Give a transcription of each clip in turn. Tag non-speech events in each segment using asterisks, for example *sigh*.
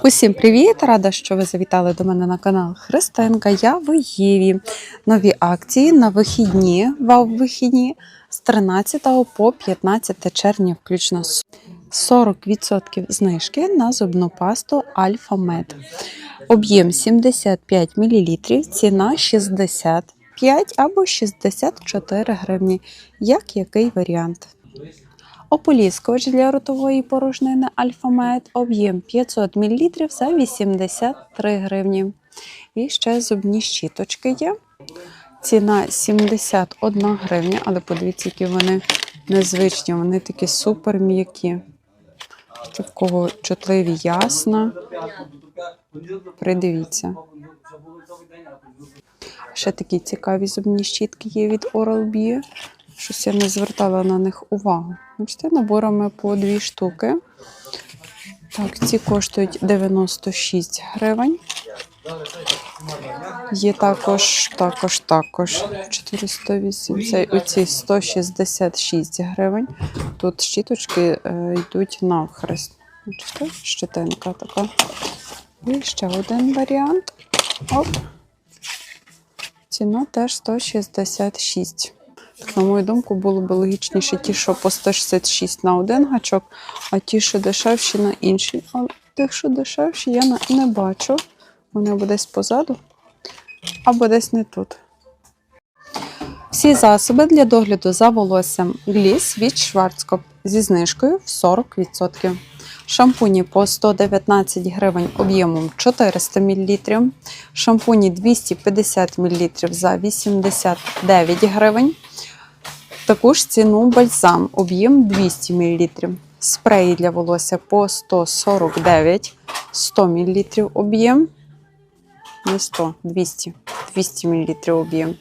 Усім привіт! Рада, що ви завітали до мене на канал Христинка. Я в Єві. Нові акції на вихідні, вау-вихідні з 13 по 15 червня, включно 40% знижки на зубну пасту Альфа Мед. Об'єм 75 мл, ціна 65 або 64 гривні. Як який варіант? Ополіскувач для ротової порожнини Альфамед, об'єм 500 мл за 83 гривні. І ще зубні щіточки є. Ціна 71 гривня, але подивіться, які вони незвичні, вони такі супер м'які. Ще в кого чутливі ясна. Придивіться. Ще такі цікаві зубні щітки є від Oral-B. Щось я не звертала на них увагу. Бачите, наборами по дві штуки. Так, ці коштують 96 гривень. Є також, також, також 408, це оці 166 гривень. Тут щіточки е, йдуть навхрест. Бачите, щетинка така. І ще один варіант. Оп. Ціна теж 166. На мою думку, було б логічніше ті, що по 166 на один гачок, а ті, що дешевші на інший. Але тих, що дешевші, я не бачу. Вони або десь позаду, або десь не тут. Всі засоби для догляду за волоссям Гліс від Schwarzkopf зі знижкою в 40%. Шампуні по 119 гривень об'ємом 400 мл. Шампуні 250 мл за 89 гривень. Таку ж ціну бальзам, об'єм 200 мл. Спреї для волосся по 149, 100 мл об'єм. Не 100, 200, 200 мл об'єм.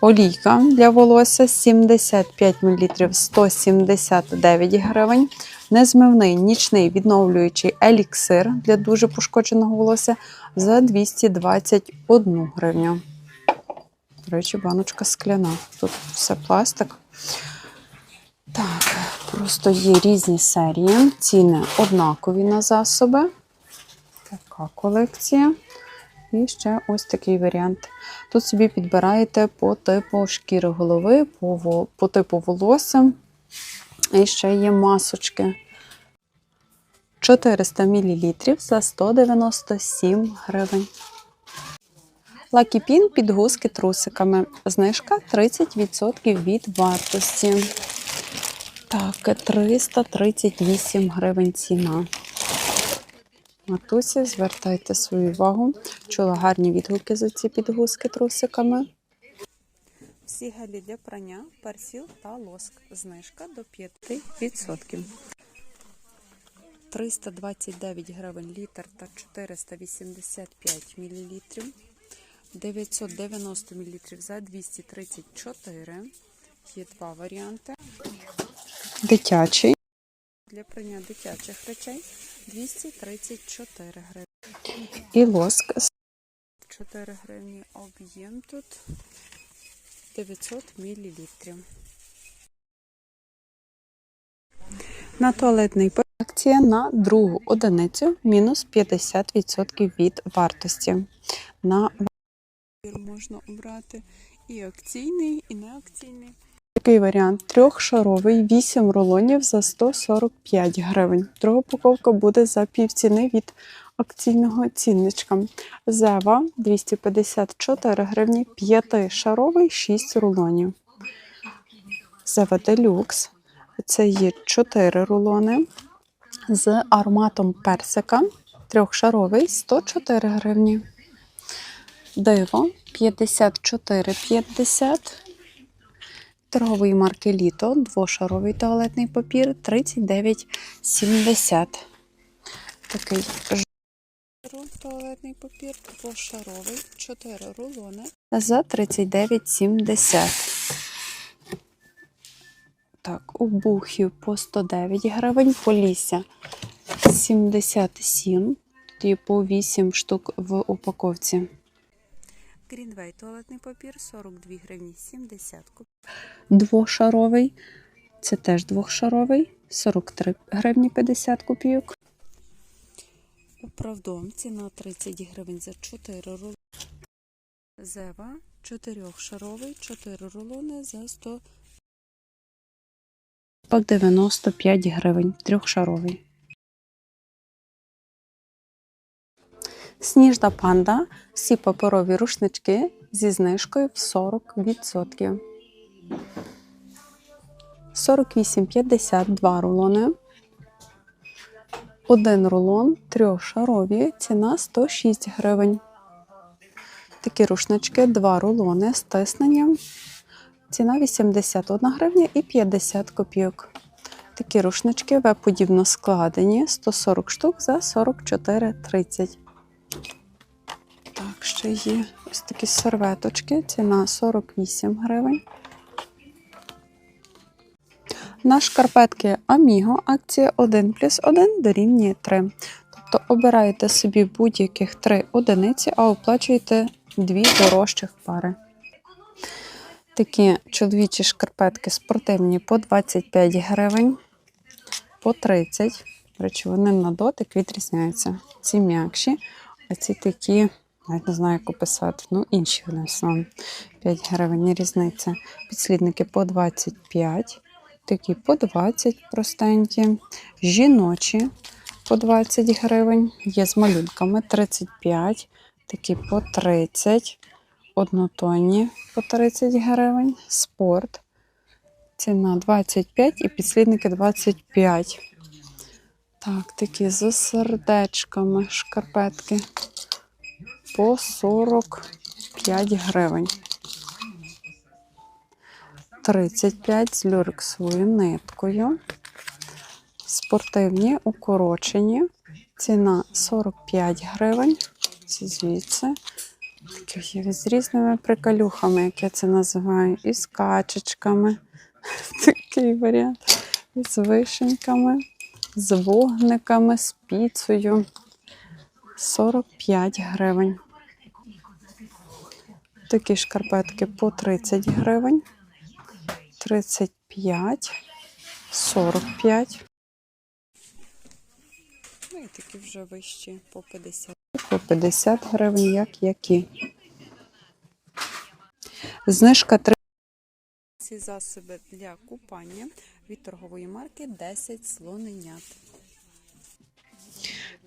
Олійка для волосся 75 мл 179 гривень. Незмивний нічний відновлюючий еліксир для дуже пошкодженого волосся за 221 гривню. До речі, баночка скляна. Тут все пластик. Так, просто є різні серії. Ціни однакові на засоби. Така колекція. І ще ось такий варіант. Тут собі підбираєте по типу шкіри голови, по, по типу волосся. І ще є масочки. 400 мл за 197 гривень. Лакіпін підгузки трусиками. Знижка 30% від вартості. Так, 338 гривень ціна. Матусі, звертайте свою увагу. Чула гарні відгуки за ці підгузки трусиками. Всі гелі для прання, персіл та лоск. Знижка до 5%. 329 гривень літр та 485 мл. 990 мл за 234. Є два варіанти. Дитячий. Для прання дитячих речей 234 гривні. І лоск 4 гривні. Об'єм тут 900 мл. На туалетний папір акція на другу одиницю мінус 50% від вартості. На можна обрати і акційний, і неакційний. Такий варіант трьохшаровий, 8 рулонів за 145 гривень. Друга упаковка буде за півціни від акційного цінничка. Зева 254 гривні, 5-шаровий, 6 рулонів. Зева Делюкс. Це є 4 рулони з ароматом персика. Трьохшаровий 104 гривні. Диво 54,50. Торгової марки Літо, двошаровий туалетний папір 39,70. Такий жовтий туалетний папір, двошаровий, 4 рулони за 39,70. Так, у бухів по 109 гривень, полісся 77. Тут є по 8 штук в упаковці. Грінвей туалетний папір 42 гривні 70 копійок. Двошаровий. Це теж двохшаровий 43 гривні 50 копійок. Управдом ціна 30 гривень за 4 рулони. Зева 4-шаровий, 4 рулони за 100 Пак 95 гривень, трьохшаровий. Сніжна панда. Всі паперові рушнички зі знижкою в 40%. 48,52 рулони. Один рулон трьохшарові, ціна 106 гривень. Такі рушнички, два рулони з тисненням. Ціна 81 гривня і 50 копійок. Такі рушнички В-подібно складені 140 штук за 44,30. Так, ще є ось такі серветочки. Ціна 48 гривень. На шкарпетки Amigo акція 1 плюс 1 дорівнює 3. Тобто обираєте собі будь-яких 3 одиниці, а оплачуєте 2 дорожчих пари. Такі чоловічі шкарпетки спортивні по 25 гривень, по 30. До речі, вони на дотик відрізняються. Ці м'якші, а ці такі, навіть не знаю, як описати. Ну, інші вони в 5 гривень різниця. Підслідники по 25, такі по 20 простенькі, жіночі по 20 гривень, є з малюнками 35, такі по 30 однотонні по 30 гривень, спорт. Ціна 25 і підслідники 25. Так, такі з сердечками шкарпетки по 45 гривень. 35 з люрексовою ниткою. Спортивні укорочені. Ціна 45 гривень. Це звідси. Такі є з різними приколюхами, як я це називаю, і з качечками. *laughs* Такий варіант. І з вишеньками, з вогниками, з піцею. 45 гривень. Такі шкарпетки по 30 гривень. 35, 45. Ну і такі вже вищі по 50 по 50 гривень, як які. Знижка 3. Ці засоби для купання від торгової марки 10 слоненят.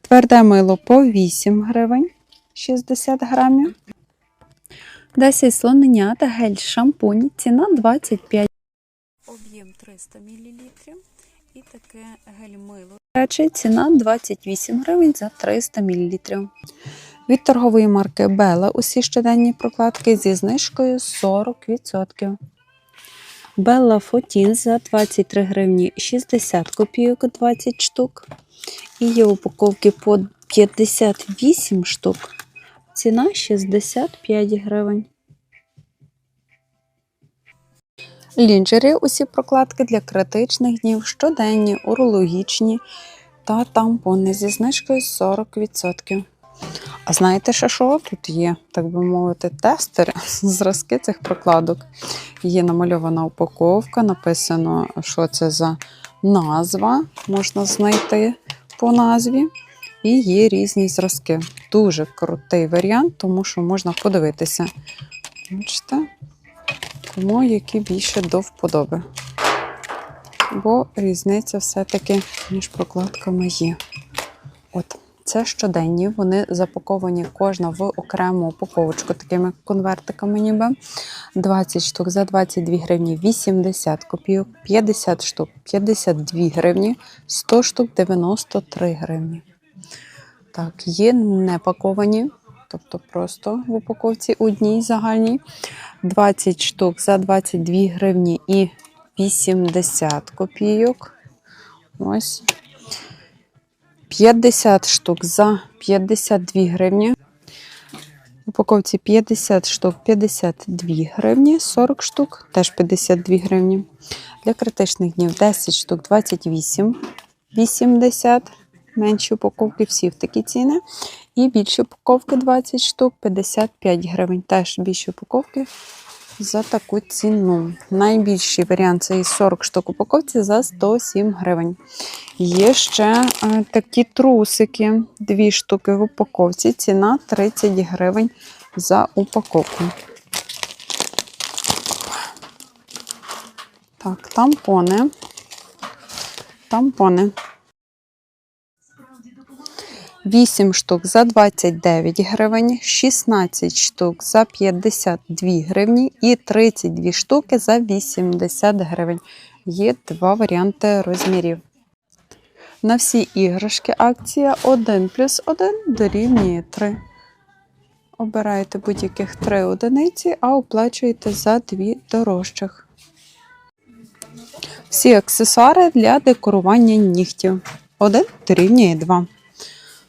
Тверде мило по 8 гривень 60 грамів. 10 слоненят, гель шампунь, ціна 25. Об'єм 300 мл. І таке гель мило. Речі, ціна 28 гривень за 300 мл. Від торгової марки Бела усі щоденні прокладки зі знижкою 40%. Белла Фотін за 23 гривні 60 копійок 20 штук. І є упаковки по 58 штук. Ціна 65 гривень. Лінджері усі прокладки для критичних днів, щоденні, урологічні та тампони зі знижкою 40%. А знаєте, ще що тут є, так би мовити, тестери, *laughs* зразки цих прокладок. Є намальована упаковка, написано, що це за назва, можна знайти по назві. І є різні зразки. Дуже крутий варіант, тому що можна подивитися. Бачите? Кому які більше до вподоби. Бо різниця все-таки між прокладками є. От, це щоденні, вони запаковані кожна в окрему упаковочку такими конвертиками, ніби 20 штук за 22 гривні 80 копійок, 50 штук 52 гривні, 100 штук 93 гривні. Так, є не паковані, тобто просто в упаковці одній загальній. 20 штук за 22 гривні і 80 копійок. Ось. 50 штук за 52 гривні. В упаковці 50 штук 52 гривні, 40 штук теж 52 гривні. Для критичних днів 10 штук 28, 80. Менші упаковки всі в такі ціни. І більші упаковки 20 штук 55 гривень. Теж більші упаковки за таку ціну. Найбільший варіант це із 40 штук упаковці за 107 гривень. Є ще е, такі трусики, дві штуки в упаковці. Ціна 30 гривень за упаковку. Так, тампони. Тампони. 8 штук за 29 гривень, 16 штук за 52 гривні і 32 штуки за 80 гривень. Є два варіанти розмірів. На всі іграшки акція 1 плюс 1 дорівнює 3. Обираєте будь-яких 3 одиниці, а оплачуєте за 2 дорожчих. Всі аксесуари для декорування нігтів. 1 дорівнює 2.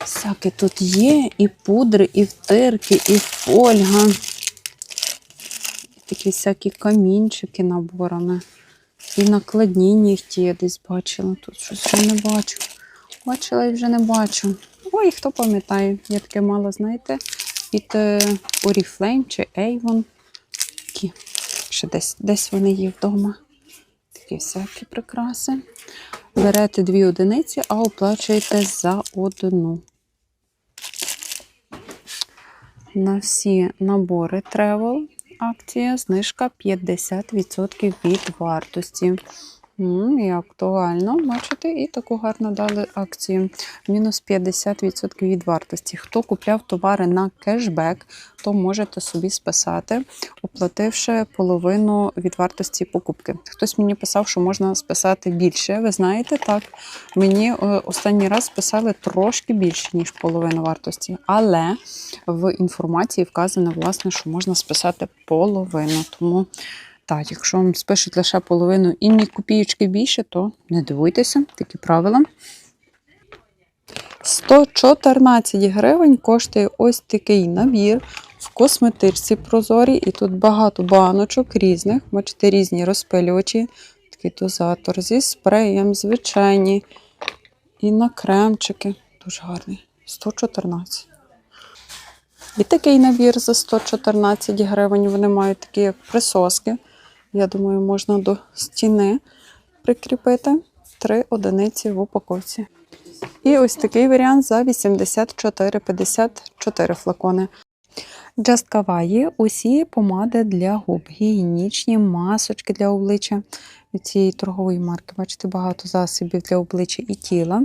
Всяке тут є і пудри, і втирки, і фольга. Такі всякі камінчики наборами. І накладні нігті я десь бачила. Тут щось вже не бачу. Бачила і вже не бачу. Ой, хто пам'ятає, я таке мало, знаєте, від е, Oriflame чи Avon. Такі. Ще десь, десь вони є вдома. Такі всякі прикраси. Берете дві одиниці, а оплачуєте за одну. На всі набори Travel акція знижка 50% від вартості. І актуально, бачите, і таку гарно дали акцію. Мінус 50% від вартості. Хто купляв товари на кешбек, то можете собі списати, оплативши половину від вартості покупки. Хтось мені писав, що можна списати більше. Ви знаєте, так, мені е, останній раз списали трошки більше, ніж половину вартості. Але в інформації вказано, власне, що можна списати половину. Тому так, якщо вам спишуть лише половину і ні копієчки більше, то не дивуйтеся, такі правила. 114 гривень коштує ось такий набір в косметичці прозорій. І тут багато баночок різних. Бачите, різні розпилювачі. Такий дозатор зі спреєм, звичайні. І на кремчики. Дуже гарний. 114. І такий набір за 114 гривень. Вони мають такі як присоски. Я думаю, можна до стіни прикріпити три одиниці в упаковці. І ось такий варіант за 84,54 флакони. Just Kawaii – усі помади для губ, гігієнічні, масочки для обличчя. Від цієї торгової марки, бачите, багато засобів для обличчя і тіла.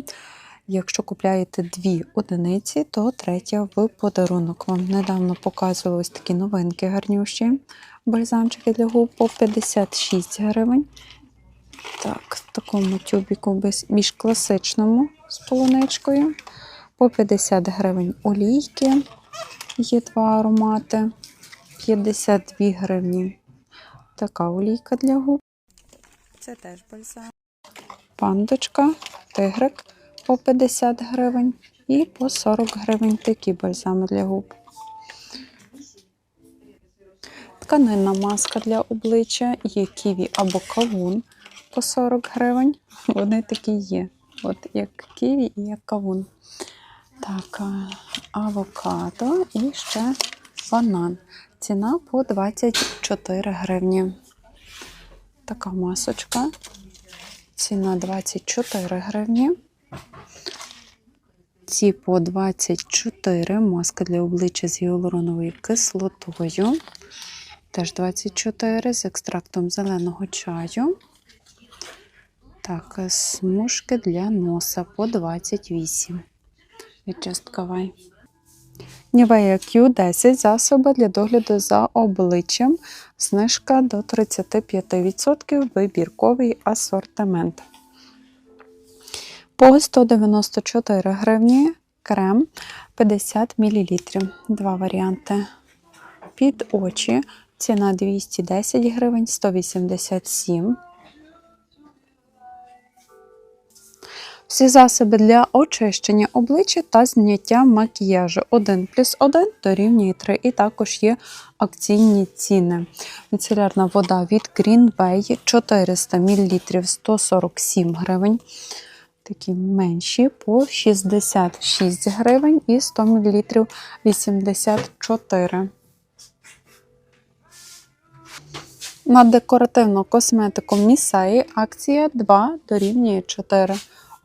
Якщо купляєте дві одиниці, то третя в подарунок. Вам недавно показували ось такі новинки гарнющі. Бальзамчики для губ по 56 гривень. Так, в такому тюбіку більш класичному з полуничкою. По 50 гривень олійки. Є два аромати. 52 гривні. Така олійка для губ. Це теж бальзам. Пандочка, тигрик по 50 гривень і по 40 гривень такі бальзами для губ. Тканинна маска для обличчя є ківі або кавун по 40 гривень. Вони такі є. От як ківі і як кавун. Так, авокадо і ще банан. Ціна по 24 гривні. Така масочка. Ціна 24 гривні. Ці по 24. Маска для обличчя з гіалуроновою кислотою. Теж 24 з екстрактом зеленого чаю. Так, смужки для носа по 28. Від Just Kawaii. Q10 засоби для догляду за обличчям. Знижка до 35%. Вибірковий асортимент. По 194 гривні крем 50 мл. Два варіанти. Під очі ціна 210 гривень, 187. Всі засоби для очищення обличчя та зняття макіяжу 1 плюс 1 дорівнює 3. І також є акційні ціни. Міцелярна вода від Green Bay 400 мл 147 гривень. Такі менші по 66 гривень і 100 мл 84. На декоративну косметику Місеї акція 2 дорівнює 4.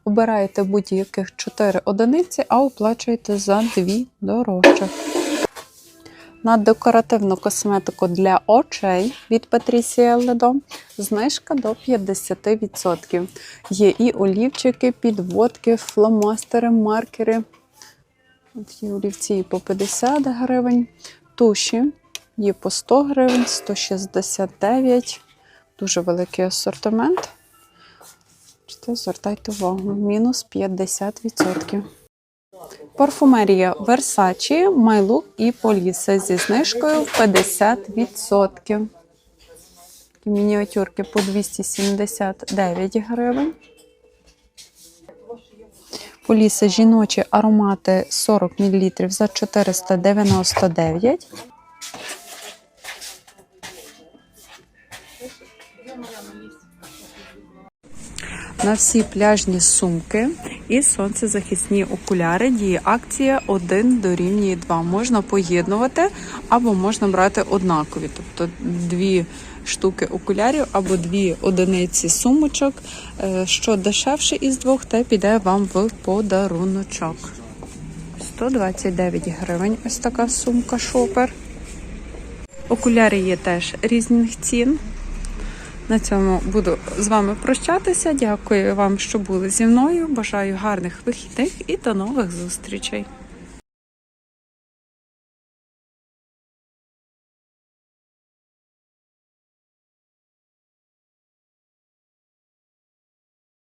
Обираєте будь-яких 4 одиниці, а оплачуєте за 2 дорожчих. На декоративну косметику для очей від Patricia Ledo знижка до 50%. Є і олівчики, підводки, фломастери, маркери. Олівці по 50 гривень. Туші є по 100 гривень, 169. Дуже великий асортимент. Звертайте увагу, мінус 50%. Парфумерія Versace, Майлук і Поліса зі знижкою в 50%. Мініатюрки по 279 гривень. Поліса жіночі аромати 40 мл за 499. На всі пляжні сумки і сонцезахисні окуляри діє акція 1 дорівнює 2. Можна поєднувати або можна брати однакові, тобто дві штуки окулярів або дві одиниці сумочок. Е, Що дешевше із двох, те піде вам в подаруночок. 129 гривень. Ось така сумка шопер. Окуляри є теж різних цін. На цьому буду з вами прощатися. Дякую вам, що були зі мною. Бажаю гарних вихідних і до нових зустрічей.